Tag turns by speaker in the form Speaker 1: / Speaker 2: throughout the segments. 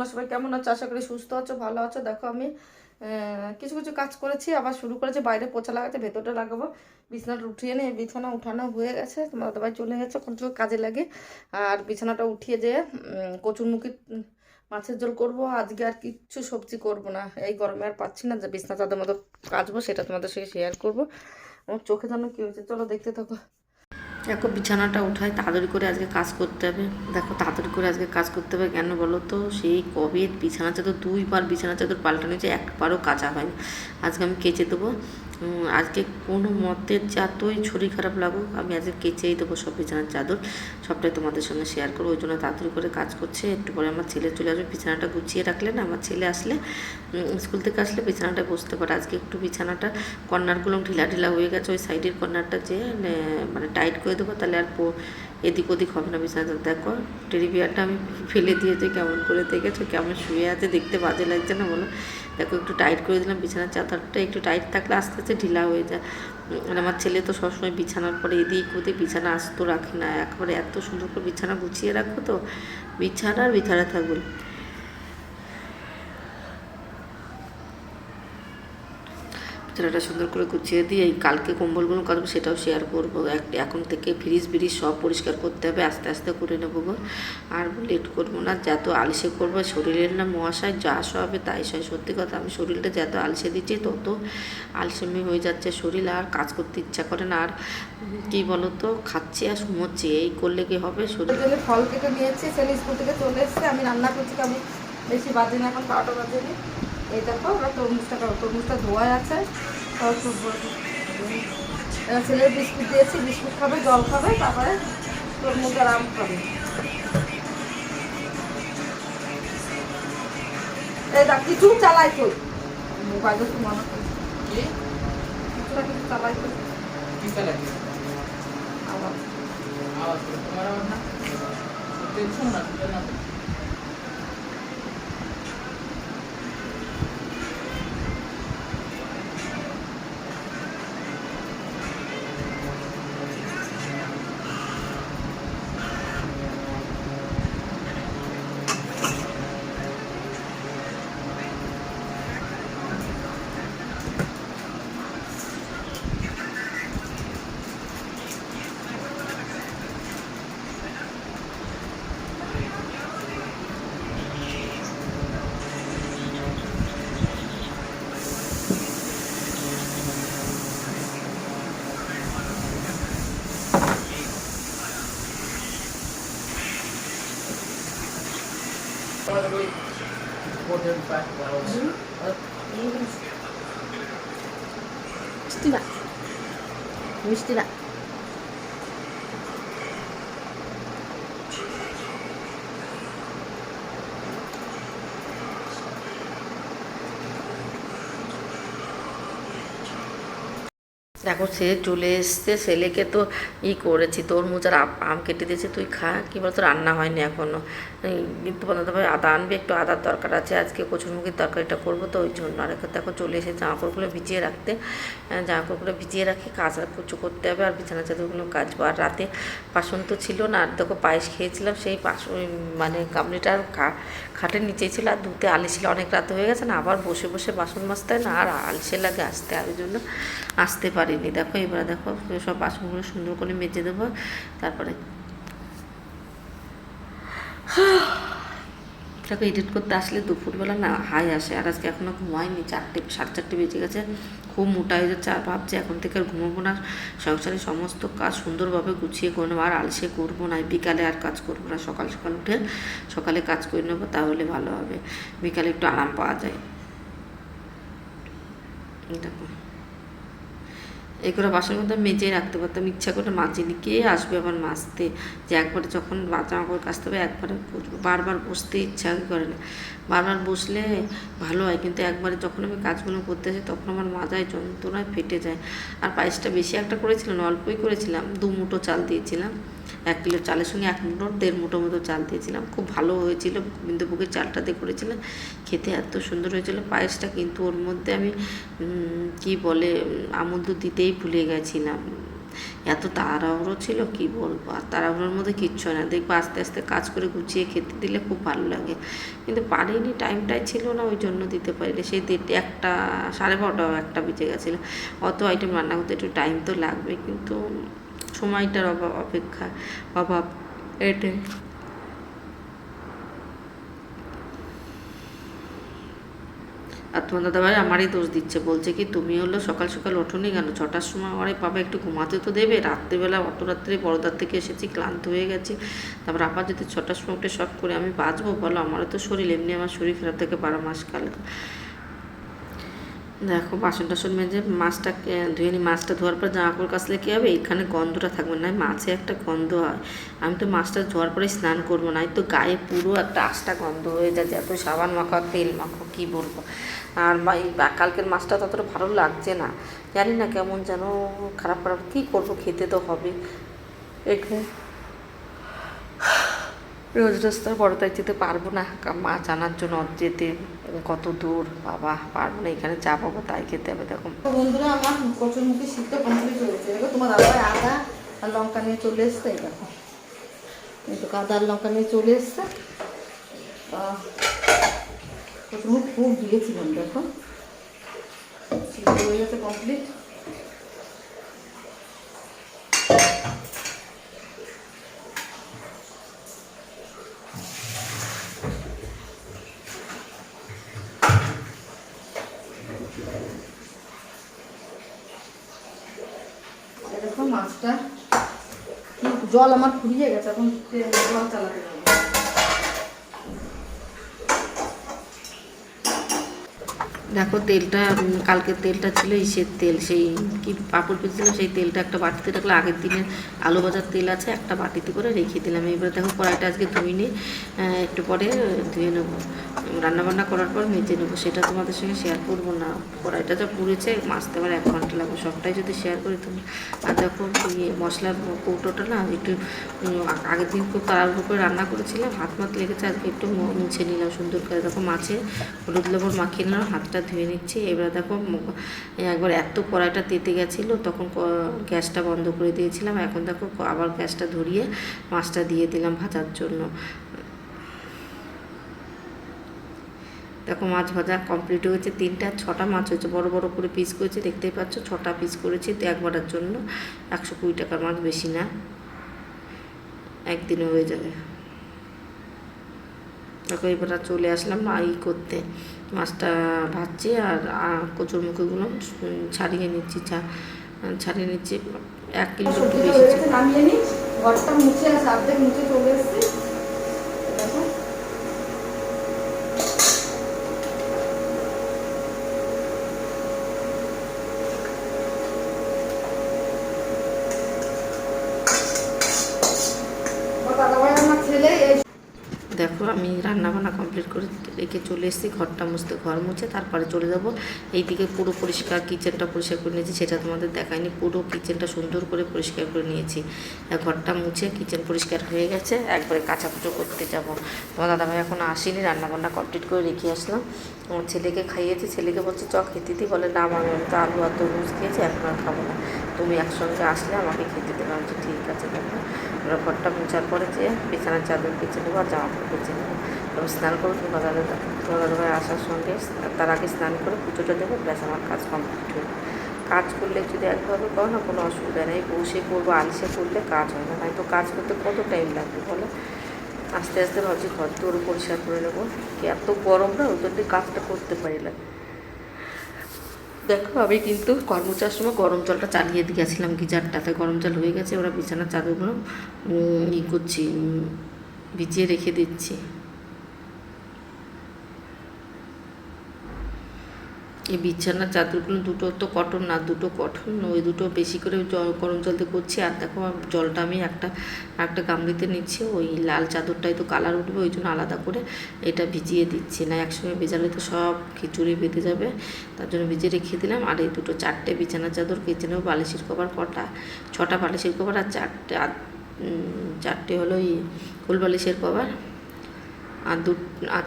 Speaker 1: তোমরা সবাই কেমন আছো? আশা করি সুস্থ আছো, ভালো আছো। দেখো আমি কিছু কিছু কাজ করেছি, আবার শুরু করেছি, বাইরে পোছা লাগাতে, ভেতরটা লাগাবো। বিছানাটা উঠিয়ে নিয়ে বিছানা উঠানো হয়ে গেছে, তোমার দাদাভাই চলে গেছে, কোন কাজে লাগে। আর বিছানাটা উঠিয়ে যেয়ে কচুরমুখী মাছের ঝোল করব। আজকে আর কিচ্ছু সবজি করব না। এই গরমে আর পাচ্ছি না, যে বিছনা চাদর মতো কাচবো সেটা তোমাদের সঙ্গে শেয়ার করব। আমার চোখে যেন কী হয়েছে, চলো দেখতে থাকো। দেখো বিছানাটা উঠায় তাড়াতাড়ি করে আজকে কাজ করতে হবে। দেখো তাড়াতাড়ি করে আজকে কাজ করতে হবে কেন বলো তো? সেই কবে বিছানা চাদর দুইবার বিছানা চাদর পাল্টানো হয়েছে, একবারও কাঁচা হয়নি। আজকে আমি কেচে দেবো। আজকে কোনো মতে যতই শরীর খারাপ লাগুক, আমি আজকে কেচেই দেবো সব বিছানার চাদর। সবটাই তোমাদের সঙ্গে শেয়ার করব। ওই জন্য তাড়াতাড়ি করে কাজ করছে। একটু পরে আমার ছেলে চলে আসবে। বিছানাটা গুছিয়ে রাখলে না, আমার ছেলে আসলে স্কুল থেকে আসলে বিছানাটা বসতে পারে। আজকে একটু বিছানাটা, কর্নারগুলো ঢিলা ঢিলা হয়ে গেছে। ওই সাইডের কর্নারটা যে মানে টাইট করে দেবো, তাহলে আর এদিক ওদিক হবে না বিছানাটা। দেখো টেডি বিয়ারটা আমি ফেলে দিয়েছি, কেমন করে দেখেছ? কেমন শুয়ে আছে, দেখতে বাজে লাগছে না বলো? দেখো, একটু টাইট করে দিলাম বিছানার চাদরটা। একটু টাইট থাকলে আস্তে আস্তে ঢিলা হয়ে যায়। আমার ছেলে তো সবসময় বিছানার পরে এদিক ওদিক বিছানা আস্ত রাখে না। একবারে এত সুন্দর করে বিছানা গুছিয়ে রাখো তো। বিছানা আর বিছানা থাকবে। বিছানাটা সুন্দর করে গুছিয়ে দিয়ে এই কালকে কম্বলগুলো কাটবো, সেটাও শেয়ার করব। এখন থেকে ফ্রিজ ব্রিজ সব পরিষ্কার করতে হবে, আস্তে আস্তে করে নেব গো। আর লেট করব না যত আলসে করব, শরীরের না মহাশয় যা হবে তাই সয়। সত্যি কথা, আমি শরীরটা যত আলসে দিচ্ছি, তত আলসেমি হয়ে যাচ্ছে শরীর, আর কাজ করতে ইচ্ছা করে না। আর কি বলতো, খাচ্ছি আর ঘুমোচ্ছি, এই করলে কি হবে? শরীর
Speaker 2: ফল কেটে নিয়েছি ছেলে স্কুল থেকে চলে এসছে, আমি রান্না করছি আমি বেশি বাজে না, এখন বারোটা বাজেনি। এই দেখো এবার তরমুজটা তরমুজটা ধোয়াই আছে। এবার ছেলের বিস্কুট দিয়েছি বিস্কুট খাবে জল খাবে তারপরে তরমুজ আর আম খাবে। এই দেখ কিছু চালাই তুই। মোবাইলে তো মনে করি কিছুটা কিছু চালাই তুই।
Speaker 3: কিসা লাগে
Speaker 2: আবার।
Speaker 3: আওয়াজ তোমার আওয়াজ না? টেনশন না টেনশন না important fact was
Speaker 2: মিষ্টি না মিষ্টি না
Speaker 1: দেখো সে চলে এসছে ছেলেকে তো ই করেছি তোর মোচার আম কেটে দিয়েছে তুই খা। কি বলতো রান্না হয়নি এখনও। এই কিন্তু হবে আদা আনবে একটু আদার দরকার আছে আজকে কচুরমুখির তরকারিটা করব তো ওই জন্য। আর দেখো চলে এসে জামা কাপড়গুলো ভিজিয়ে রাখতে। আহ, জামা কাপড়গুলো ভিজিয়ে রাখি কাজ আর কুচু করতে হবে আর বিছানা চাদরগুলো কাচবো। আর রাতে বাসন তো ছিল না আর দেখো পায়েস খেয়েছিলাম সেই বাসন মানে গামলিটা আর খা খাটের নিচেই ছিল আর ধুতে আলিছিল অনেক রাত হয়ে গেছে না আবার বসে বসে বাসন মাজতে হয় না আর আলসে লাগে আসতে আর ওই জন্য আসতে পারিনি। দেখো, এবার দেখো, সব বাসনগুলো সুন্দর করে মেজে দেবো, তারপরে। দেখো, এডিট করতে আসলে দুপুরবেলা না হাই আসে, আর আজকে এখনও ঘুমাইনি, চারটে, সাড়ে চারটে বেজে গেছে খুব মোটা হয়ে যাচ্ছে, আর ভাবছি এখন থেকে আর ঘুমাবো না সংসারের সমস্ত কাজ সুন্দরভাবে গুছিয়ে করে নেব, আর আলসে করব না বিকালে আর কাজ করব না, সকাল সকাল উঠে সকালে কাজ করে নেব, তাহলে ভালো হবে, বিকালে একটু আরাম পাওয়া যায়। দেখো। এই করে বাসন মধ্যে মেজে রাখতে পারতাম। ইচ্ছা করে মাজিনি কে আসবে আবার মাজতে যে একবারে যখন বাঁচা কাপড় কাচতে হবে একবারে বারবার বসতে ইচ্ছা করে না। বারবার বসলে ভালো হয়, কিন্তু একবারে যখন আমি কাজগুলো করতে যাই তখন আমার মাজায় যন্ত্রণায় ফেটে যায়। আর পায়েসটা বেশি একটা করেছিলাম অল্পই করেছিলাম। দু মুঠো চাল দিয়েছিলাম। এক কিলো চালের সঙ্গে এক মুঠো, দেড় মুঠো মতো চাল দিয়েছিলাম। খুব ভালো হয়েছিল চালটা দিয়ে করেছিলাম খেতে এত সুন্দর হয়েছিল, পায়েসটা কিন্তু ওর মধ্যে আমি কি বলে আমুল দুধ দিতেই ভুলে গেছিলাম। এত তাড়াহুড়ো ছিল, কি বলব? আর তাড়াহুড়োর মধ্যে কিচ্ছু না। দেখব আস্তে আস্তে কাজ করে গুছিয়ে খেতে দিলে খুব ভালো লাগে। কিন্তু পারিনি, টাইমটাই ছিল না, ওই জন্য দিতে পারিনি। সেই দেড়টি, একটা, সাড়ে বারোটা, একটা বেজে গেছিল। অত আইটেম রান্না করতে একটু টাইম তো লাগবে, কিন্তু সময়টার অভাব, অপেক্ষা, অভাব এটাই আর তোমার দাদাভাই আমারই দোষ দিচ্ছে, বলছে কি, তুমি হলো সকাল সকাল ওঠোনি কেন? ছটার সময় আমারে পাপা একটু ঘুমাতে তো দেবে। রাত্রিবেলা অত রাত্রে বড়দার থেকে এসেছি, ক্লান্ত হয়ে গেছি। তারপর আবার যদি ছটার সময় উঠে শখ করে আমি বাঁচবো? বলো, আমারও তো শরীর, এমনি আমার শরীর খারাপ থেকে বারো মাস কাল। দেখো বাসন টাসন মেজে মাছটা ধুয়ে নিই মাছটা ধোয়ার পর জামা কাপড় কাচলে কী হবে? এখানে গন্ধটা থাকবে না, মাছে একটা গন্ধ হয়। আমি তো মাছটা ধোয়ার পরে স্নান করব না তো গায়ে পুরো একটা আষ্টা গন্ধ হয়ে যায় যে এত সাবান মাখো তেল মাখো, কী বলব? আর কালকের মাছটা ততটা ভালো লাগছে না। জানি না কেমন যেন খারাপ খারাপ, কী করব, খেতে তো হবে এখানে রোজ রোজ তো বড়তায় যেতে পারব না। মাছ আনার জন্য যেতে কত দূর, বাবা, পারব না, এখানে যা পাবো তাই খেতে হবে, দেখো।
Speaker 2: বন্ধুরা, আমার কচুর মুখে শীতটা কমপ্লিট হয়েছে দেখো, তোমার দাদাভাই আদা আর লঙ্কা নিয়ে চলে এসছে দেখো। এই তো আদা আর লঙ্কা নিয়ে চলে এসছে। কচুর মুখ খুব দিয়েছিলাম দেখো। শীত হয়ে গেছে কমপ্লিট এই দেখো মাছটা কি জল আমার ফুরিয়ে গেছে এখন জল চালাতে যাব।
Speaker 1: দেখো তেলটা কালকের তেলটা ছিল ইসের তেল, সেই কি পাঁপড় ভেজেছিলাম সেই তেলটা একটা বাটিতে রাখলে আগের দিনের আলু ভাজার তেল আছে, একটা বাটিতে করে রেখে দিলাম। এবারে দেখো কড়াইটা আজকে ধুয়ে নিই একটু পরে ধুয়ে নেব। রান্নাবান্না করার পর মেজে নেব। সেটা তোমাদের সঙ্গে শেয়ার করব না। কড়াইটা যা পুড়েছে, মাছতে আবার এক ঘণ্টা লাগবে। সবটাই যদি শেয়ার করি তুমি। আর দেখো ইয়ে মশলার কৌটোটা না, একটু আগের দিন খুব তাড়াহুড়ো করে রান্না করেছিলাম। হাত মাত লেগেছে, আজকে একটু মুছে নিলাম সুন্দর করে। দেখো মাছে হলুদ লবণ মাখিয়ে নিলাম, হাতটা ধুয়ে নিচ্ছি। এবার দেখো একবার এত কড়াইটা তেতে গেছিল, তখন গ্যাসটা বন্ধ করে দিয়েছিলাম। এখন দেখো আবার গ্যাসটা ধরিয়ে মাছটা দিয়ে দিলাম ভাজার জন্য। দেখো মাছ ভাজা কমপ্লিট হয়েছে। তিনটা, ছটা মাছ হয়েছে। বড় বড় করে পিস করেছে। দেখতেই পাচ্ছ, ছটা পিস করেছি তো একবারের জন্য। একশো কুড়ি টাকার মাছ, বেশি না। একদিনে হয়ে যাবে। দেখো এবার চলে আসলাম ই করতে। মাছটা ভাজছি আর কচুর মুখেগুলো ছাড়িয়ে নিচ্ছি ছাড়িয়ে নিচ্ছি। এক কিলো একটু
Speaker 2: সবজিটা
Speaker 1: বেশি
Speaker 2: নামিয়ে নিই ঘরটা মুছে আছে অর্ধেক মুছে চলে এসছে দেখো আমার দাদাভাই আর আমার ছেলে এই
Speaker 1: দেখো আমি রান্না বান্না কমপ্লিট করে রেখে চলে এসেছি, ঘরটা মুছতে ঘর মুছে তারপরে চলে যাব। এইদিকে পুরো পরিষ্কার কিচেনটা পরিষ্কার করে নিয়েছি, সেটা তোমাদের দেখায়নি পুরো কিচেনটা সুন্দর করে পরিষ্কার করে নিয়েছি। ঘরটা মুছে কিচেন পরিষ্কার হয়ে গেছে, একবারে কাঁচাকুচো করতে যাব। তোমার দাদাভাই এখন আসেনি রান্না বান্না কমপ্লিট করে রেখে আসলাম। আমার ছেলেকে খাইয়েছি, ছেলেকে বলছে চ খেতে দিই বলে, না আমি তো আলু আর তরমুজ খেয়েছি এখন আর খাব না। তুমি একসঙ্গে আসলে আমাকে খেতে দেবে। আমি ঠিক আছে, দেখো। ঘরটা মোছার পরে যে বিছানার চাদর পেঁচে নেব আর জামা কাপড় পেঁচে নেব। তবে স্নান করব তোমার দাদা আসার সঙ্গে তার আগে স্নান করে পুজোটা দেবো, ব্যাস আমার কাজ কমপ্লিট হয়ে কাজ করলে যদি একভাবে করো না, কোনো অসুবিধা নেই। বসে করব আলসে করলে কাজ হয় না। নয়তো কাজ করতে কত টাইম লাগবে বলো? আস্তে আস্তে ভাবছি ঘর তোর পরিষ্কার করে নেব। কি এত গরম না ওই জন্য কাজটা করতে পারি না। দেখো, আমি কিন্তু কর্মচার সময় গরম জলটা চালিয়ে দিয়ে গেছিলাম গিজারটাতে। গরম জল হয়ে গেছে, ওরা বিছানার চাদরগুলো ই করছি ভিজিয়ে রেখে দিচ্ছি। এই বিছানার চাদরগুলো দুটো তো কটন না, দুটো কটন। ওই দুটো বেশি করে জল, গরম জল দিয়ে করছি। আর দেখো জলটা আমি একটা একটা গামলিতে নিচ্ছি। ওই লাল চাদরটাই তো কালার উঠবে, ওই জন্য আলাদা করে এটা ভিজিয়ে দিচ্ছি। না, একসঙ্গে ভেজালে তো সব খিচুড়ি বেঁধে যাবে। তার জন্য ভিজিয়ে রেখে দিলাম। আর এই দুটো চারটে বিছানার চাদর কিচেনেও বালিশের কভার, কটা, ছটা বালিশের কভার আর চারটে আর চারটে হলো এই বালিশের কভার। আর দু আর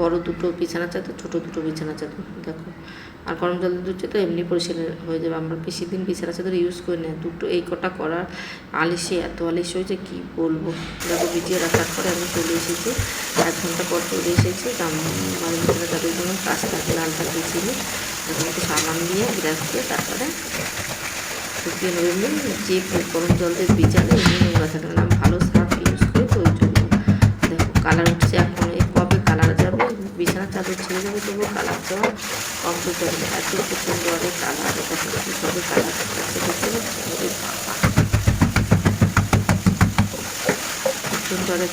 Speaker 1: বড় দুটো বিছানা চাদর, ছোটো দুটো বিছানা চাদর, দেখো। আর গরম জল দিচ্ছে তো এমনি পরিষ্কার হয়ে যাবে। আমরা বেশি দিন বিছানা চাদর ইউজ করি না। দুটো এই কটা করার আলিশে এত আলিশ হয়েছে, কী বলব? দেখো ভিডিও রাখার পরে আমি চলে এসেছি। এক ঘণ্টা পর চলে এসেছি। মানে বিছানা চাদরগুলো কাজ থাকে লালটা দিয়েছিল এখন একটু সাবান দিয়ে গ্যাস দিয়ে তারপরে শুকিয়ে নেবে। যে গরম জল দিয়ে ভিজালে এমনি নোংরা থাকে না। ভালো সার্ফ ইউজ করি তো ওই জন্য। দেখো কালার উঠছে এখন চাদর ছেড়ে যাবে তবুও কালার যাওয়া কমপ্লিট হবে না এত অনেক কালার দেখো কীভাবে কালার দেখতে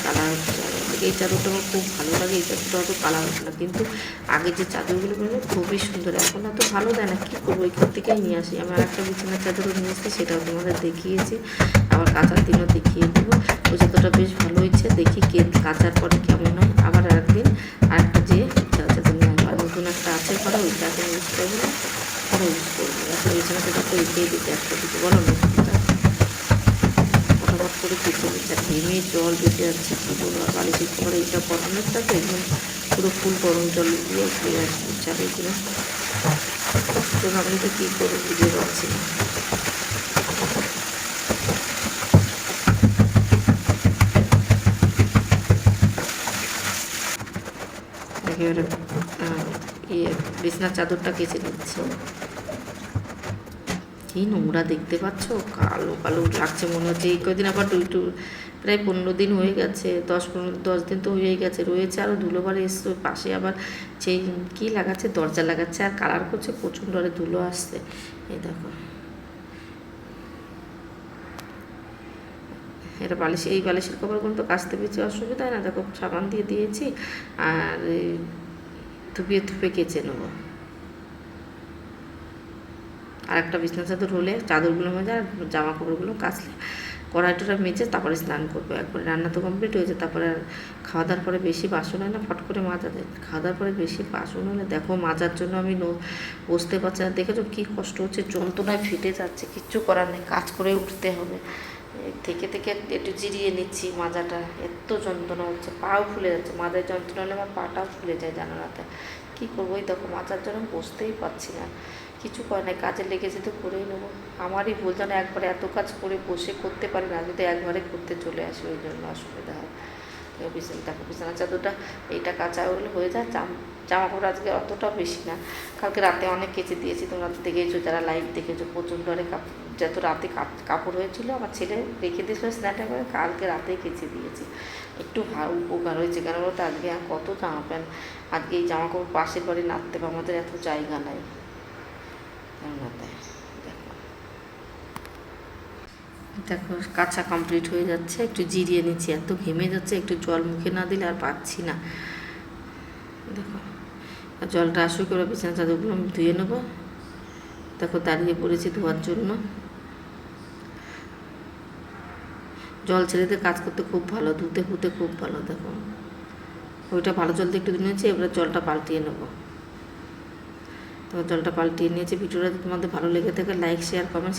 Speaker 1: কালার হচ্ছে। এই চাদরটা আমার খুব ভালো লাগে এই চাদরটা অত কালার হচ্ছে না, কিন্তু আগে যে চাদরগুলো বেরোলো খুবই সুন্দর। এখন এত ভালো দেয় না, কী করব, এখান থেকেই নিয়ে আসি। আমি আর একটা বিছানার চাদরও নিয়ে এসেছি, সেটাও তোমাদের দেখিয়েছি। আবার কাঁচার দিনও দেখিয়ে দেবো। ওই চাদরটা বেশ ভালো হয়েছে, দেখি কে কাচার পরে কেমন হয়। এখন বিছানা চাদরটা দিতে একটা দিতে বলো নতুনটা ফটাফট করে কেচে নিচ্ছে ঘেমে জল বেঁচে যাচ্ছে কী বলব আর বালিশের খবর এইটা গরমেরটা তো একদম পুরো ফুল গরম জল দিয়ে দিয়ে আসবে চালে কিনা তো ভাবলি তো কী করব বুঝে পাচ্ছি না ইয়ে বিছনার চাদরটা কেচে নিচ্ছি। কি নোংরা দেখতে পাচ্ছ? কালো কালো লাগছে মনে হচ্ছে। এই কদিন আবার দুই টু প্রায় পনেরো দিন হয়ে গেছে, দশ পনেরো, দশ দিন তো হয়েই গেছে। রয়েছে আরও ধুলোবার এসছে পাশে আবার সেই কী লাগাচ্ছে? দরজা লাগাচ্ছে, আর কালার করছে, প্রচণ্ড আরে ধুলো আসছে। এই দেখো। এটা বালিশ, এই বালিশের কভারগুলো তো কাচতে বেশি অসুবিধা হয় না। দেখো, সাবান দিয়ে দিয়েছি, আর থুপিয়ে থুপে কেচে নেব। আর একটা বিছনা চাদর হলে চাদরগুলো মেজে আর জামা কাপড়গুলো কাচলে কড়াইটা মেজে তারপরে স্নান করব। একবারে রান্না তো কমপ্লিট হয়েছে তারপরে আর খাওয়া দাওয়ার পরে বেশি বাসন হয় না, ফট করে মাজা দেয় খাওয়া দাওয়ার পরে বেশি বাসন হলে দেখো মাজার জন্য আমি নো বসতে পারছি না। দেখেছ কী কষ্ট হচ্ছে? যন্ত্রণায় ফেটে যাচ্ছে, কিচ্ছু করার নেই। কাজ করে উঠতে হবে। থেকে থেকে একটু জিরিয়ে নিচ্ছি মাজাটা। এত যন্ত্রণা হচ্ছে, পাও ফুলে যাচ্ছে। মাজার যন্ত্রণা হলে আমার পাটাও ফুলে যায় জানালাতে। কী করব? এই দেখো মাজার জন্য বসতেই পারছি না। কিছু করে না কাজে লেগেছে তো করেই নেব। আমারই ভুল যেন একবারে এত কাজ করে বসে করতে পারি না, যদি একবারে করতে চলে আসি, ওই জন্য অসুবিধা হয়। দেখো বিছানা চাদরটা, এইটা কাঁচা হলে হয়ে যায়, জামা কাপড় আজকে অতটাও বেশি না। কালকে রাতে অনেক কেচে দিয়েছি, তোমরা তো দেখেছ, যারা লাইভ দেখেছ, প্রচণ্ড অনেক যত রাতে কাপ- কাপড় হয়েছিল, আমার ছেলে রেখে দিয়েছিল স্ন্যাটা করে কালকে রাতেই কেচে দিয়েছি। একটু উপকার হয়েছে, কেন বলতো, আজকে কত জামা প্যান্ট, আজকে এই জামা কাপড় পাশের বাড়ি নাড়তে হবে আমাদের এত জায়গা নাই। দেখো, কাঁচা কমপ্লিট হয়ে যাচ্ছে। একটু জিরিয়ে নিচ্ছি, এত ঘেমে যাচ্ছে, একটু জল মুখে না দিলে আর পাচ্ছি না। দেখো জলটা আসুক করে বিছানা চাদরগুলো আমি ধুয়ে নেব। দেখো, দাঁড়িয়ে পড়েছি ধোয়ার জন্য। জল ছেড়ে কাজ করতে খুব ভালো ধুতে ফুতে খুব ভালো, দেখো। ওইটা ভালো জল দিয়ে একটু ধুয়ে নিয়েছি, এবার জলটা পাল্টিয়ে নেব। তো জলটা পাল্টিয়ে নিয়েছে। ভিডিওটা তোমাদের ভালো লেগে থাকে লাইক শেয়ার কমেন্ট